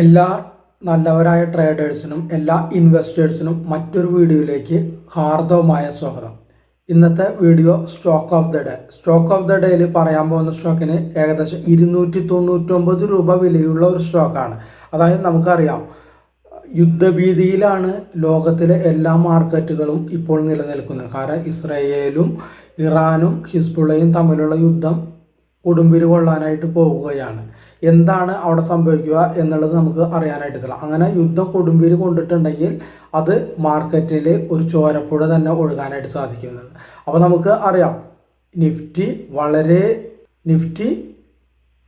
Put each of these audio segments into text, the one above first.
എല്ലാ നല്ലവരായ ട്രേഡേഴ്സിനും എല്ലാ ഇൻവെസ്റ്റേഴ്സിനും മറ്റൊരു വീഡിയോയിലേക്ക് ഹാർദവമായ സ്വാഗതം. ഇന്നത്തെ video stock of the day stock of the ഡേയിൽ പറയാൻ പോകുന്ന സ്റ്റോക്കിന് ഏകദേശം ഇരുന്നൂറ്റി തൊണ്ണൂറ്റൊമ്പത് രൂപ വിലയുള്ള ഒരു സ്റ്റോക്കാണ് അതായത് നമുക്കറിയാം യുദ്ധഭീതിയിലാണ് ലോകത്തിലെ എല്ലാ മാർക്കറ്റുകളും ഇപ്പോൾ നിലനിൽക്കുന്നത്. കാരണം ഇസ്രയേലും ഇറാനും ഹിസ്ബുള്ളയും തമ്മിലുള്ള യുദ്ധം കൊടുമ്പിരി കൊള്ളാനായിട്ട് പോവുകയാണ്. എന്താണ് അവിടെ സംഭവിക്കുക എന്നുള്ളത് നമുക്ക് അറിയാനായിട്ട് സാധിക്കും അങ്ങനെ യുദ്ധം കൊടുമ്പിരി കൊണ്ടിട്ടുണ്ടെങ്കിൽ അത് മാർക്കറ്റിൽ ഒരു ചോരപ്പുഴ തന്നെ ഒഴുകാനായിട്ട് സാധിക്കുന്നത്. അപ്പോൾ നമുക്ക് അറിയാം നിഫ്റ്റി വളരെ നിഫ്റ്റി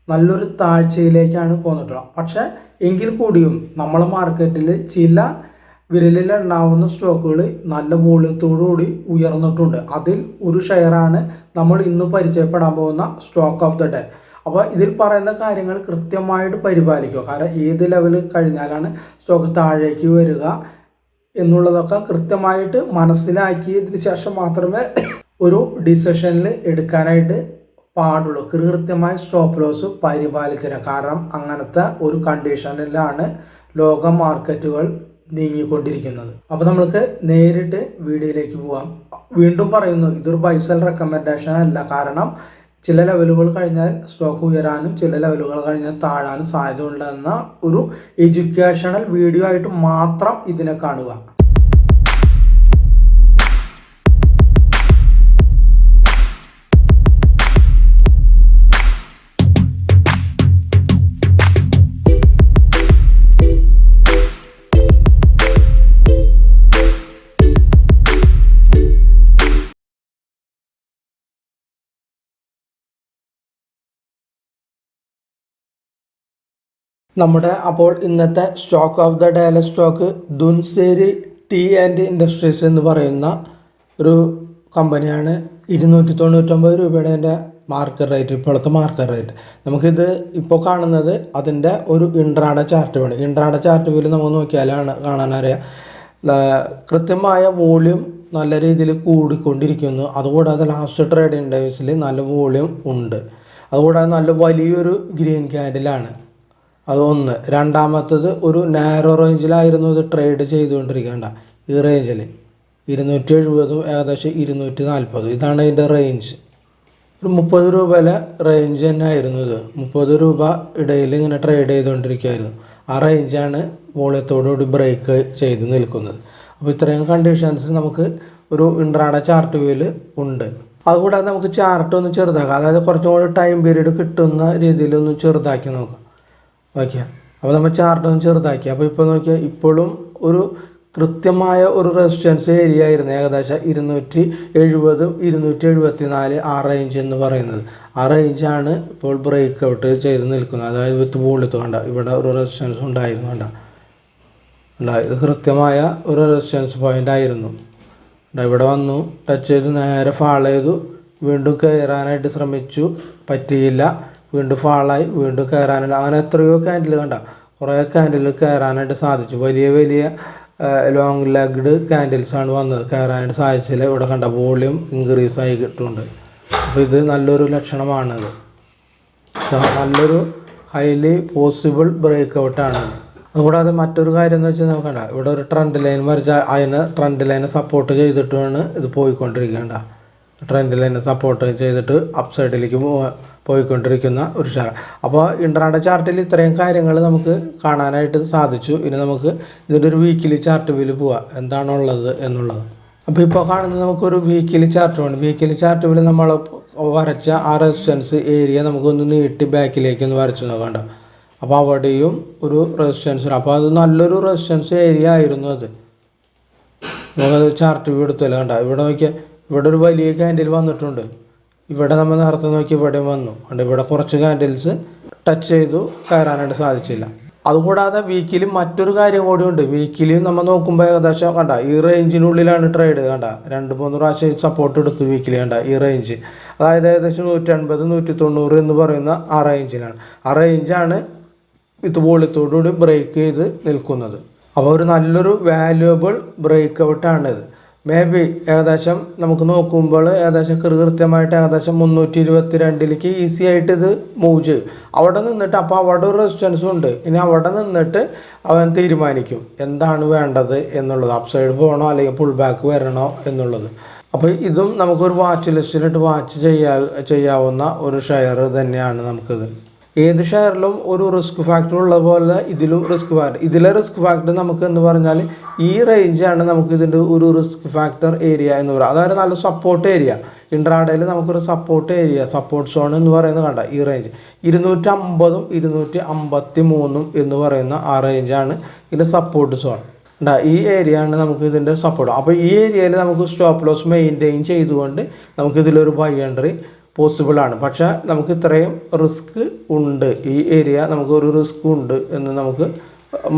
നല്ലൊരു താഴ്ചയിലേക്കാണ് പോന്നിട്ടുള്ളത്. പക്ഷെ എങ്കിൽ കൂടിയും നമ്മളെ മാർക്കറ്റിൽ ചില വിരലിൽ എണ്ണാവുന്ന സ്റ്റോക്കുകൾ നല്ല മൂല്യത്തോടുകൂടി ഉയർന്നിട്ടുണ്ട്. അതിൽ ഒരു ഷെയറാണ് നമ്മൾ ഇന്ന് പരിചയപ്പെടാൻ പോകുന്ന സ്റ്റോക്ക് ഓഫ് ദ ഡേ അപ്പോൾ ഇതിൽ പറയുന്ന കാര്യങ്ങൾ കൃത്യമായിട്ട് പരിപാലിക്കുക. കാരണം ഏത് ലെവൽ കഴിഞ്ഞാലാണ് സ്റ്റോക്ക് താഴേക്ക് വരിക എന്നുള്ളതൊക്കെ കൃത്യമായിട്ട് മനസ്സിലാക്കിയതിന് ശേഷം മാത്രമേ ഒരു ഡിസിഷനിൽ എടുക്കാനായിട്ട് പാടുള്ളൂ. കൃത്യമായ സ്റ്റോപ്പ് ലോസ് പരിപാലിച്ചില്ല കാരണം അങ്ങനത്തെ ഒരു കണ്ടീഷനിലാണ് ലോക മാർക്കറ്റുകൾ നീങ്ങിക്കൊണ്ടിരിക്കുന്നത്. അപ്പോൾ നമ്മൾക്ക് നേരിട്ട് വീഡിയോയിലേക്ക് പോവാം. വീണ്ടും പറയുന്നു ഇതൊരു ബൈസൽ റെക്കമെൻഡേഷൻ അല്ല. കാരണം ചില ലെവലുകൾ കഴിഞ്ഞാൽ സ്റ്റോക്ക് ഉയരാനും ചില ലെവലുകൾ കഴിഞ്ഞാൽ താഴാനും സാധ്യതയുണ്ടെന്ന ഒരു എഡ്യൂക്കേഷണൽ വീഡിയോ ആയിട്ട് മാത്രം ഇതിനെ കാണുക. നമ്മുടെ അപ്പോൾ ഇന്നത്തെ stock of the ഡയല stock Dhunseri tea and industries എന്ന് പറയുന്ന ഒരു കമ്പനിയാണ് ഇരുന്നൂറ്റി തൊണ്ണൂറ്റൊമ്പത് രൂപയുടെ എന്റെ മാർക്കറ്റ് റേറ്റ് ഇപ്പോഴത്തെ മാർക്കറ്റ് റേറ്റ് നമുക്കിത് ഇപ്പോൾ കാണുന്നത് അതിന്റെ ഒരു ഇൻട്രാഡ ചാർട്ട് വേണം ഇൻട്രാഡ ചാർട്ട് വീൽ നമുക്ക് നോക്കിയാലാണ് കാണാനറിയാം കൃത്യമായ വോള്യൂം നല്ല രീതിയിൽ കൂടിക്കൊണ്ടിരിക്കുന്നു. അതുകൂടാതെ ലാസ്റ്റ് ട്രേഡിംഗ് ഡേയ്സിൽ നല്ല വോള്യൂം ഉണ്ട്. അതുകൂടാതെ നല്ല വലിയൊരു ഗ്രീൻ ക്യാൻഡിലാണ് അത് ഒന്ന് രണ്ടാമത്തത് ഒരു നാരോ റേഞ്ചിലായിരുന്നു ഇത് ട്രേഡ് ചെയ്തുകൊണ്ടിരിക്കേണ്ട. ഈ റേഞ്ചിൽ ഇരുന്നൂറ്റി എഴുപതും ഏകദേശം ഇരുന്നൂറ്റി നാൽപ്പതും ഇതാണ് ഇതിന്റെ റേഞ്ച് ഒരു മുപ്പത് രൂപയിലെ റേഞ്ച് തന്നെ ആയിരുന്നു ഇത്. മുപ്പത് രൂപ ഇടയിൽ ഇങ്ങനെ ട്രേഡ് ചെയ്തുകൊണ്ടിരിക്കുകയായിരുന്നു. ആ റേഞ്ചാണ് വോളിയത്തോടുകൂടി ബ്രേക്ക് ചെയ്ത് നിൽക്കുന്നത്. അപ്പോൾ ഇത്രയും കണ്ടീഷൻസ് നമുക്ക് ഒരു ഇൻട്രാഡ ചാർട്ട് വ്യൂവിൽ ഉണ്ട്. അതുകൂടാതെ നമുക്ക് ചാർട്ട് ഒന്ന് ചെറുതാക്കാം. അതായത് കുറച്ചും കൂടി ടൈം പീരീഡ് കിട്ടുന്ന രീതിയിൽ ഒന്ന് ചെറുതാക്കി നോക്കാം. ഓക്കെ. അപ്പോൾ നമ്മൾ ചാർട്ട് ഒന്ന് ചെറുതാക്കി. അപ്പോൾ ഇപ്പോൾ നോക്കിയാൽ ഇപ്പോഴും ഒരു കൃത്യമായ ഒരു റെസിസ്റ്റൻസ് ഏരിയ ആയിരുന്നു ഏകദേശം ഇരുന്നൂറ്റി എഴുപതും ഇരുന്നൂറ്റി എഴുപത്തി നാല് ആ റേഞ്ച് എന്ന് പറയുന്നത്. ആ റേഞ്ചാണ് ഇപ്പോൾ ബ്രേക്ക് ഔട്ട് ചെയ്ത് നിൽക്കുന്നത്. അതായത് വിത്ത് ബോളിത്ത് കണ്ട ഇവിടെ ഒരു റെസിസ്റ്റൻസ് ഉണ്ടായിരുന്നു കണ്ട. ഇത് കൃത്യമായ ഒരു റെസിസ്റ്റൻസ് പോയിന്റ് ആയിരുന്നു. ഇവിടെ വന്നു ടച്ച് ചെയ്ത് നേരെ ഫാൾ ചെയ്തു. വീണ്ടും കയറാനായിട്ട് ശ്രമിച്ചു. പറ്റിയില്ല. വീണ്ടും ഫാളായി വീണ്ടും കയറാനുള്ള അങ്ങനെ എത്രയോ ക്യാൻഡിൽ കണ്ട. കുറേ ക്യാൻഡിൽ കയറാനായിട്ട് സാധിച്ചു. വലിയ വലിയ ലോങ് ലെഗ്ഡ് ക്യാൻഡിൽസാണ് വന്നത്. കയറാനായിട്ട് സാധിച്ചില്ല. ഇവിടെ കണ്ട വോളിയം ഇൻക്രീസ് ആയി കിട്ടുന്നുണ്ട്. അപ്പോൾ ഇത് നല്ലൊരു ലക്ഷണമാണത് നല്ലൊരു ഹൈലി പോസിബിൾ ബ്രേക്ക് ഔട്ടാണ് അതുകൂടാതെ മറ്റൊരു കാര്യം എന്ന് വെച്ചാൽ നോക്കണ്ട ഇവിടെ ഒരു ട്രെൻഡ് ലൈൻ വരച്ച അതിന് ട്രെൻഡ് ലൈനെ സപ്പോർട്ട് ചെയ്തിട്ടാണ് ഇത് പോയിക്കൊണ്ടിരിക്കേണ്ട ട്രെൻഡ് ലൈനെ സപ്പോർട്ട് ചെയ്തിട്ട് അപ്പ് സൈഡിലേക്ക് പോയിക്കൊണ്ടിരിക്കുന്ന ഒരു ചാർട്ട് അപ്പോൾ ഇൻട്രാഡേ ചാർട്ടിൽ ഇത്രയും കാര്യങ്ങൾ നമുക്ക് കാണാനായിട്ട് സാധിച്ചു. ഇനി നമുക്ക് ഇതിന്റെ ഒരു വീക്കിലി ചാർട്ട് വ്യൂവിൽ പോവാം. എന്താണുള്ളത് എന്നുള്ളത്. അപ്പോൾ ഇപ്പോൾ കാണുന്നത് നമുക്കൊരു വീക്കിലി ചാർട്ട് വേണം വീക്കിലി ചാർട്ട് വ്യൂവിൽ നമ്മൾ വരച്ച ആ റെസിസ്റ്റൻസ് ഏരിയ നമുക്കൊന്ന് നീട്ടി ബാക്കിലേക്ക് ഒന്ന് വരച്ചു നോക്കണ്ട. അപ്പോൾ അവിടെയും ഒരു റെസിസ്റ്റൻസ് അപ്പോൾ അത് നല്ലൊരു റെസിസ്റ്റൻസ് ഏരിയ ആയിരുന്നു അത്. നമുക്കത് ചാർട്ട് വ്യൂ എടുത്തല്ലോ കണ്ട. ഇവിടെ നോക്കിയാൽ ഇവിടെ ഒരു വലിയ ക്യാൻഡിൽ വന്നിട്ടുണ്ട്. ഇവിടെ നമ്മൾ നേരത്തെ നോക്കി ഇവിടെ വന്നു. അതുകൊണ്ട് ഇവിടെ കുറച്ച് കാൻഡിൽസ് ടച്ച് ചെയ്തു കയറാനായിട്ട് സാധിച്ചില്ല. അതുകൂടാതെ വീക്കിലും മറ്റൊരു കാര്യം കൂടി ഉണ്ട് വീക്കിലും നമ്മൾ നോക്കുമ്പോൾ ഏകദേശം കണ്ട ഈ റേഞ്ചിനുള്ളിലാണ് ട്രേഡ് കണ്ട. രണ്ട് മൂന്ന് പ്രാവശ്യം സപ്പോർട്ട് എടുത്തു വീക്കിലി കണ്ട ഈ റേഞ്ച് അതായത് ഏകദേശം നൂറ്റി അൻപത് നൂറ്റി തൊണ്ണൂറ് എന്ന് പറയുന്ന ആ റേഞ്ചിലാണ് ആ റേഞ്ചാണ് ഇത് വോളിയത്തോടുകൂടി ബ്രേക്ക് ചെയ്ത് നിൽക്കുന്നത്. അപ്പോൾ ഒരു നല്ലൊരു വാല്യുവബിൾ ബ്രേക്ക് ഔട്ടാണിത് മേ ബി ഏകദേശം നമുക്ക് നോക്കുമ്പോൾ ഏകദേശം കൃത്യമായിട്ട് ഏകദേശം മുന്നൂറ്റി ഇരുപത്തി രണ്ടിലേക്ക് ഈസി ആയിട്ട് ഇത് മൂവ് ചെയ്യും. അവിടെ നിന്നിട്ട് അപ്പോൾ അവിടെ ഒരു റെസിസ്റ്റൻസും ഉണ്ട്. ഇനി അവിടെ നിന്നിട്ട് അവൻ തീരുമാനിക്കും. എന്താണ് വേണ്ടത് എന്നുള്ളത്. അപ്സൈഡ് പോകണോ അല്ലെങ്കിൽ പുൾ ബാക്ക് വരണോ എന്നുള്ളത്. അപ്പോൾ ഇതും നമുക്കൊരു വാച്ച് ലിസ്റ്റിലിട്ട് വാച്ച് ചെയ്യാ ചെയ്യാവുന്ന ഒരു ഷെയർ തന്നെയാണ് നമുക്കിത്. ഏത് ഷെയറിലും ഒരു റിസ്ക് ഫാക്ടർ ഉള്ള പോലെ ഇതിലും റിസ്ക് ഫാക്ടർ ഇതിലെ റിസ്ക് ഫാക്ടർ നമുക്ക് എന്ന് പറഞ്ഞാൽ ഈ റേഞ്ചാണ് നമുക്ക് ഇതിന്റെ ഒരു റിസ്ക് ഫാക്ടർ ഏരിയ എന്ന് പറയുക അതായത് നല്ല സപ്പോർട്ട് ഏരിയ ഇൻട്രാഡേയിൽ നമുക്കൊരു സപ്പോർട്ട് ഏരിയ സപ്പോർട്ട് സോൺ എന്ന് പറയുന്നത് കണ്ട ഈ റേഞ്ച് ഇരുന്നൂറ്റി അമ്പതും ഇരുന്നൂറ്റി അമ്പത്തി മൂന്നും എന്ന് പറയുന്ന ആ റേഞ്ചാണ് ഇതിന്റെ സപ്പോർട്ട് സോൺ ഉണ്ടാ ഈ ഏരിയ ആണ് നമുക്ക് ഇതിന്റെ സപ്പോർട്ട് അപ്പോൾ ഈ ഏരിയയിൽ നമുക്ക് സ്റ്റോപ്പ് ലോസ് മെയിന്റെയിൻ ചെയ്തുകൊണ്ട് നമുക്ക് ഇതിലൊരു ബൈ എൻട്രി പോസിബിൾ ആണ്. പക്ഷേ നമുക്ക് ഇത്രയും റിസ്ക് ഉണ്ട്. ഈ ഏരിയ നമുക്ക് ഒരു റിസ്ക് ഉണ്ട് എന്ന് നമുക്ക്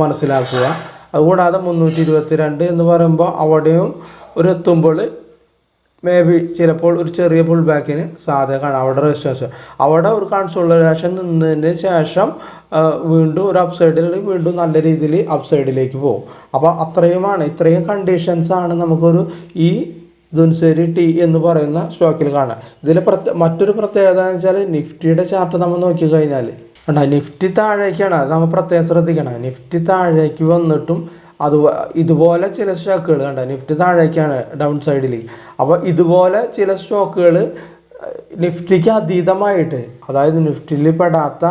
മനസ്സിലാക്കുക. അതുകൂടാതെ മുന്നൂറ്റി ഇരുപത്തി രണ്ട് എന്ന് പറയുമ്പോൾ അവിടെയും ഒരു എത്തുമ്പോൾ മേ ബി ചിലപ്പോൾ ഒരു ചെറിയ പുൾ ബാക്കിന് സാധ്യത കാണാം അവിടെ റെസിസ്റ്റൻസ് അവിടെ ഒരു കൺസോളിഡേഷൻ നിന്നതിന് ശേഷം വീണ്ടും ഒരു അപ്സൈഡിൽ വീണ്ടും നല്ല രീതിയിൽ അപ്സൈഡിലേക്ക് പോകും. അപ്പോൾ അത്രയുമാണ്. ഇത്രയും കണ്ടീഷൻസാണ് നമുക്കൊരു ഈ ദുൻസേരി ടി എന്ന് പറയുന്ന സ്റ്റോക്കിൽ കാണാം. ഇതിലെ പ്രത്യേക മറ്റൊരു പ്രത്യേകത എന്ന് വെച്ചാൽ നിഫ്റ്റിയുടെ ചാർട്ട് നമ്മൾ നോക്കിക്കഴിഞ്ഞാൽ കണ്ട നിഫ്റ്റി താഴേക്കാണ്. അത് നമ്മൾ പ്രത്യേകം ശ്രദ്ധിക്കണം. നിഫ്റ്റി താഴേക്ക് വന്നിട്ടും അത് ഇതുപോലെ ചില സ്റ്റോക്കുകൾ കണ്ട നിഫ്റ്റി താഴേക്കാണ് ഡൗൺ സൈഡിൽ അപ്പോൾ ഇതുപോലെ ചില സ്റ്റോക്കുകൾ നിഫ്റ്റിക്ക് അതീതമായിട്ട് അതായത് നിഫ്റ്റിയിൽ പെടാത്ത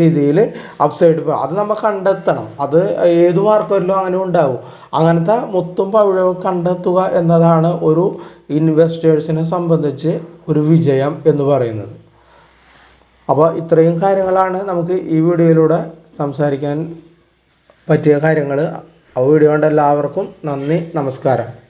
രീതിയിൽ അപ്സൈഡ് അത് നമ്മൾ കണ്ടെത്തണം. അത് ഏത് മാർക്കറ്റിലും അങ്ങനെ ഉണ്ടാവും. അങ്ങനത്തെ മുത്തും പവിഴവും കണ്ടെത്തുക എന്നതാണ് ഒരു ഇൻവെസ്റ്റേഴ്സിനെ സംബന്ധിച്ച് ഒരു വിജയം എന്ന് പറയുന്നത്. അപ്പോൾ ഇത്രയും കാര്യങ്ങളാണ് നമുക്ക് ഈ വീഡിയോയിലൂടെ സംസാരിക്കാൻ പറ്റിയ കാര്യങ്ങൾ ആ വീഡിയോ കൊണ്ട് എല്ലാവർക്കും നന്ദി നമസ്കാരം.